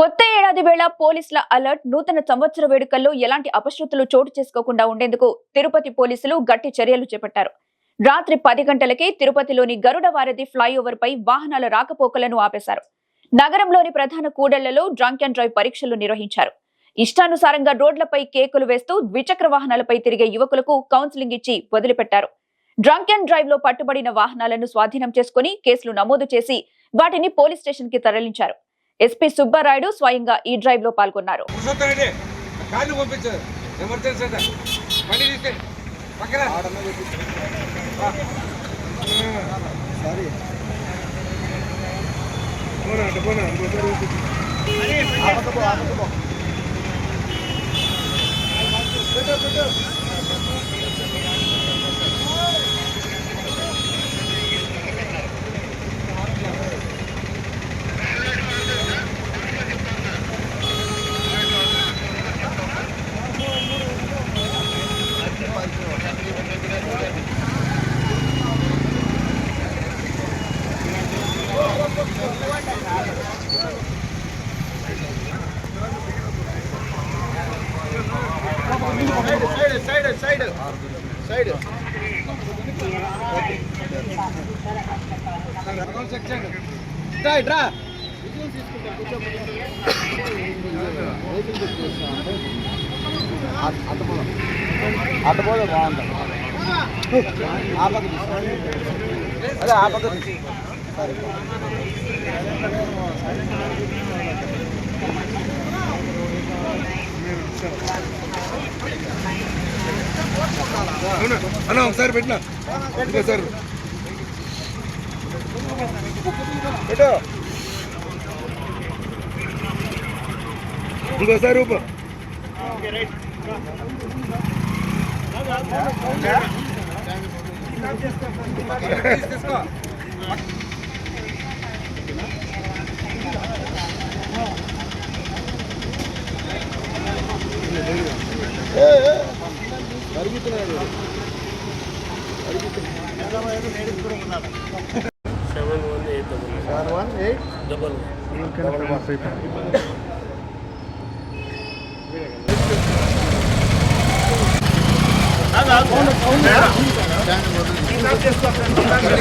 కొత్త ఏడాది వేళ పోలీసుల అలర్ట్. నూతన సంవత్సర వేడుకల్లో ఎలాంటి అపశృతులు చోటు చేసుకోకుండా ఉండేందుకు తిరుపతి పోలీసులు గట్టి చర్యలు చేపట్టారు. రాత్రి పది గంటలకే తిరుపతిలోని గరుడ వారధి ఫ్లైఓవర్ పై వాహనాల రాకపోకలను ఆపేశారు. నగరంలోని ప్రధాన కూడళ్ళలో డ్రంక్ అండ్ డ్రైవ్ పరీక్షలు నిర్వహించారు. ఇష్టానుసారంగా రోడ్లపై కేకులు వేస్తూ ద్విచక్ర వాహనాలపై తిరిగే యువకులకు కౌన్సిలింగ్ ఇచ్చి వదిలిపెట్టారు. డ్రంక్ అండ్ డ్రైవ్లో పట్టుబడిన వాహనాలను స్వాధీనం చేసుకుని కేసులు నమోదు చేసి వాటిని పోలీస్ స్టేషన్కి తరలించారు. ఎస్పీ సుబ్బారాయుడు స్వయంగా ఈ డ్రైవ్లో పాల్గొన్నారు. Side side. సైడ్ రా. బాగుంటుంది ఆ పక్క అదే ఆ పక్క సరే. అవునా అన్న ఒకసారి పెట్టినా ఇంకోసారి పెట్టు ఇంకోసారి ఊపు తీసుకో seven one eight double seven one eight double double one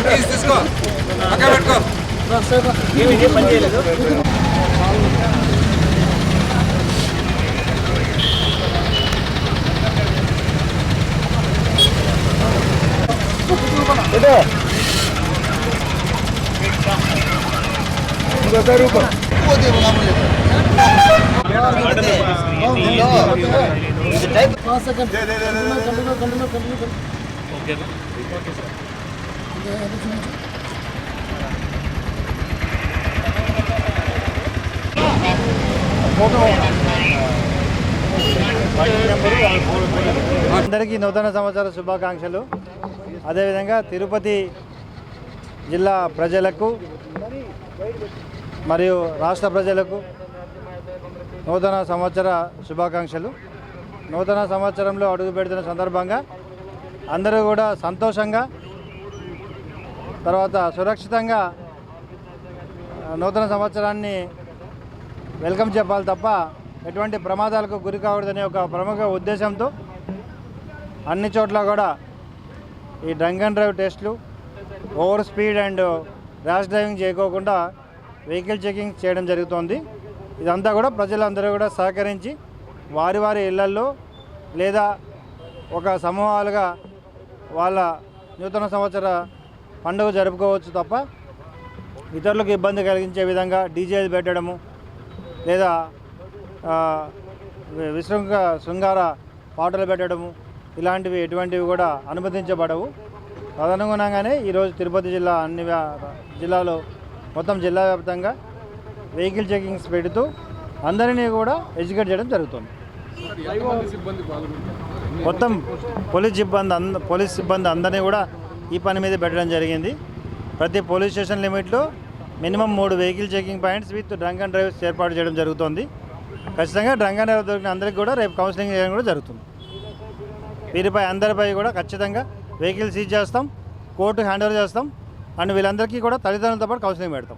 తీసి తీసుకో పక్క పెట్టుకో Сюда! Сюда руку! Вот его на Okay. అందరికీ నూతన సంవత్సర శుభాకాంక్షలు. అదేవిధంగా తిరుపతి జిల్లా ప్రజలకు మరియు రాష్ట్ర ప్రజలకు నూతన సంవత్సర శుభాకాంక్షలు. నూతన సంవత్సరంలో అడుగు పెడుతున్న సందర్భంగా అందరూ కూడా సంతోషంగా తర్వాత సురక్షితంగా నూతన సంవత్సరాన్ని వెల్కమ్ చెప్పాలి తప్ప ఎటువంటి ప్రమాదాలకు గురి కాకూడదనే ఒక ప్రముఖ ఉద్దేశంతో అన్ని చోట్ల కూడా ఈ డ్రంక్ అండ్ డ్రైవ్ టెస్ట్లు over speed and rash driving చేయకోకుండా వెహికల్ చెకింగ్ చేయడం జరుగుతోంది. ఇదంతా కూడా ప్రజలందరూ కూడా సహకరించి వారి వారి ఇళ్ళల్లో లేదా ఒక సమూహాలుగా వాళ్ళ నూతన సంవత్సర పండుగ జరుపుకోవచ్చు తప్ప ఇతరులకు ఇబ్బంది కలిగించే విధంగా డీజేలు పెట్టడము లేదా విశృంగ శృంగార పాటలు పెట్టడము ఇలాంటివి ఎటువంటివి కూడా అనుమతించబడవు. తదనుగుణంగానే ఈరోజు తిరుపతి జిల్లా అన్ని జిల్లాలో మొత్తం జిల్లా వ్యాప్తంగా వెహికల్ చెకింగ్స్ పెడుతూ అందరినీ కూడా ఎడ్యుకేట్ చేయడం జరుగుతుంది. మొత్తం పోలీస్ సిబ్బంది అంద పోలీస్ సిబ్బంది అందరినీ కూడా ఈ పని మీద పెట్టడం జరిగింది. ప్రతి పోలీస్ స్టేషన్ లిమిట్లో మినిమం మూడు vehicle checking points with drunk and drives ఏర్పాటు చేయడం జరుగుతుంది. ఖచ్చితంగా డ్రంక్ అండ్ దొరికిన అందరికీ కూడా రేపు కౌన్సిలింగ్ చేయడం కూడా జరుగుతుంది. వీరిపై అందరిపై కూడా ఖచ్చితంగా వెహికల్ సీజ్ చేస్తాం కోర్టు హ్యాండ్ ఓవర్ చేస్తాం అండ్ వీళ్ళందరికీ కూడా తల్లిదండ్రులతో పాటు కౌన్సిలింగ్ పెడతాం.